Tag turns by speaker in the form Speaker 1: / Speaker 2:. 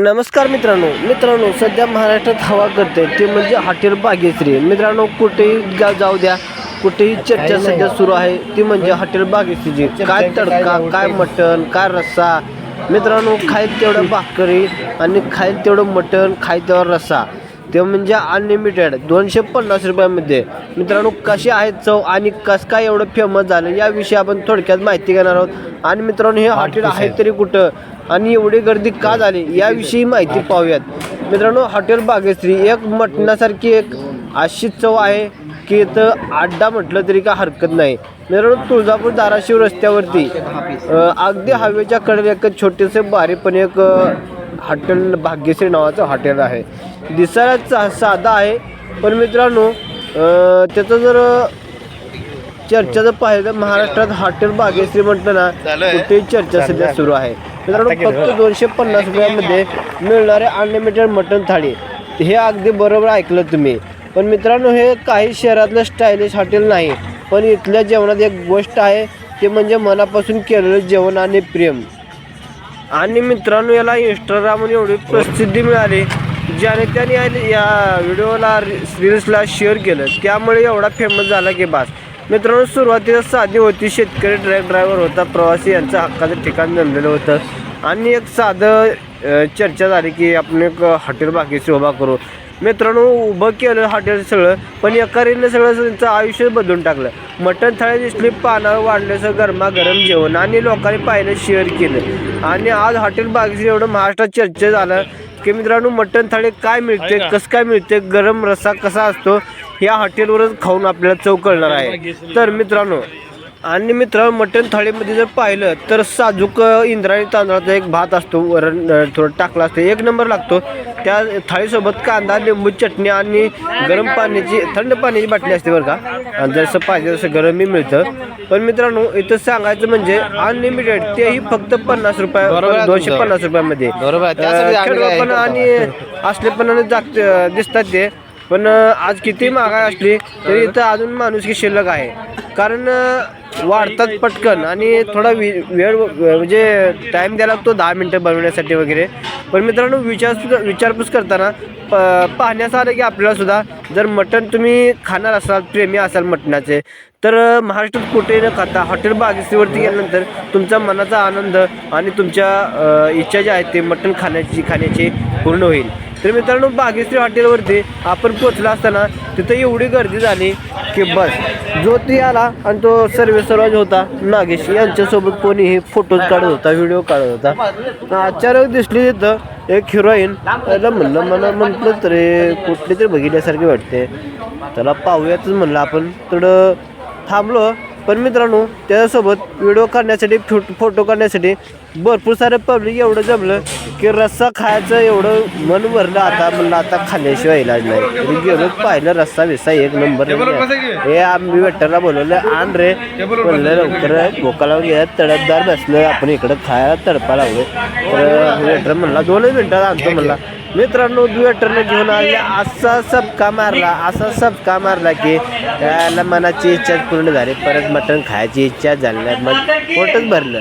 Speaker 1: नमस्कार मित्रांनो. मित्रांनो सध्या महाराष्ट्रात हवा करते. ते म्हणजे हॉटेल बागेश्री. मित्रांनो कुठेही गाव जाऊ द्या. कुठेही चर्चा सध्या सुरू आहे. ती म्हणजे हॉटेल बागेश्रीची. काय तडका काय मटण काय रस्सा? मित्रांनो खाईल तेवढं भाकरी आणि खाईल तेवढं मटण खाईल तेवढा रस्सा. ते म्हणजे अनलिमिटेड दोनशे पन्नास रुपयामध्ये. मित्रांनो कशी आहे चव आणि कसं काय एवढं फेमस झालं याविषयी आपण थोडक्यात माहिती घेणार आहोत. आणि मित्रांनो हे हॉटेल आहे तरी कुठं? आणि एवढी गर्दी का झाली? याविषयी माहिती पाहूयात. मित्रांनो हॉटेल बागेश्री एक मटणासारखी एक अशी चव आहे की इथं अड्डा म्हटलं तरी का हरकत नाही. मित्रांनो तुळजापूर धाराशिव रस्त्यावरती अगदी हवेच्या कडेला एक छोटेसे बारी पण एक हॉटेल भाग्यश्री नावाचं हॉटेल आहे. दिसायला चा- साधा आहे पण मित्रांनो त्याचं जर चर्चा जर पाहिलं तर महाराष्ट्रात हॉटेल भाग्यश्री म्हटलं ना कुठेही चर्चा सध्या सुरू आहे. मित्रांनो फक्त दोनशे पन्नास रुपयामध्ये मिळणारे अनलिमिटेड मटण थाळी. हे अगदी बरोबर ऐकलं तुम्ही. पण मित्रांनो हे काही शहरातलं स्टायलिश हॉटेल नाही. पण इथल्या जेवणात एक गोष्ट आहे ते म्हणजे मनापासून केलेलं जेवण आणि प्रेम. आणि मित्रांनो याला इंस्टाग्रामवर एवढी प्रसिद्धी मिळाली ज्याने त्याने या- व्हिडिओला रील्सला शेअर केलं. त्यामुळे एवढा फेमस झाला की बास. मित्रांनो सुरुवातीला साधी होती शेतकरी ट्रक ड्रायव्हर होता प्रवासी यांचा हक्काचं ठिकाण जमलेलं होतं. आणि एक साधं चर्चा झाली की आपण एक हॉटेल बाकीची उभा करू. मित्रांनो उभं केलं हॉटेल सगळं पण एकारीने सगळं त्यांचं आयुष्य बदलून टाकलं. मटण थाळी दिसली पानावर वाढल्याचं गरमागरम जेवण आणि लोकांनी पाहिलं शेअर केलं. आणि आज हॉटेल बागेश्री एवढं महाराष्ट्रात चर्चा झालं की मित्रांनो मटण थाळी काय मिळते कसं काय मिळते गरम रस्सा कसा असतो या हॉटेलवरच खाऊन आपल्याला चव कळणार आहे. तर मित्रांनो आणि मित्रांनो मटण थाळीमध्ये जर पाहिलं तर साजूक इंद्रायणी तांदळाचा एक भात असतो वरण थोडं टाकला असतो. एक नंबर लागतो. त्या थाळीसोबत कांदा लिंबू चटणी आणि गरम पाण्याची थंड पाण्याची बाटली असते बरं का. आणि जसं पाहिजे तसं गरमही मिळतं. पण मित्रांनो इथं सांगायचं म्हणजे अनलिमिटेड तेही फक्त पन्नास रुपये दोनशे. पन्नास रुपयामध्ये.
Speaker 2: करतो.
Speaker 1: आणि असलेपणाने जाग दिसतात ते. पण आज किती महागाई असली तरी इथं अजून माणुसकी शिल्लक आहे. कारण वाढतात पटकन आणि थोडा वि वेळ म्हणजे टाईम द्यायला लागतो दहा मिनटं बनवण्यासाठी वगैरे. पण मित्रांनो विचार विचारपूस करताना प पाहण्याचं आलं की आपल्याला सुद्धा जर मटण तुम्ही खाणार असाल प्रेमी असाल मटणाचे तर महाराष्ट्रात कुठे न खाता हॉटेल बागेश्रीवरती गेल्यानंतर तुमचा मनाचा आनंद आणि तुमच्या इच्छा ज्या आहेत ते मटण खाण्याची खाण्याची पूर्ण होईल. तर मित्रांनो बागेश्री हॉटेलवरती आपण पोचला असताना तिथं एवढी गर्दी झाली की बस. जो ती आला आणि तो सर्वे सर्वाज होता नागेश यांच्यासोबत कोणीही फोटोज काढत होता व्हिडिओ काढत होता. अचानक दिसली तिथं एक हिरोईन त्याला म्हणलं मला म्हटलं तरी कुठली तरी बघितल्यासारखी वाटते. त्याला पाहूयातच म्हणलं आपण. थोडं थांबलो. पण मित्रांनो त्याच्यासोबत व्हिडिओ काढण्यासाठी फोट- फोटो काढण्यासाठी भरपूर सारं पब्लिक एवढं जमलं की रस्सा खायचं एवढं मन भरलं. आता म्हणलं आता खाल्ल्याशिवाय इलाज नाही. गेलो पाहिलं रस्सा बिस्सा एक नंबर हे आम्ही वेटरला बोलवलं. आण रे. म्हणलं लवकर भोका लावून घ्या तडपदार बसलं आपण इकडं खायला तडपा लागलो तर वेटर म्हणला दोनच मिनटात आणतो म्हणला. मित्रांनो वेटरने घेऊन आले. असा सबका मारला असा सबका मारला की त्याला मनाची इच्छा पूर्ण झाली. परत मटण खायची इच्छा झाली नाही. मग पोटच भरलं.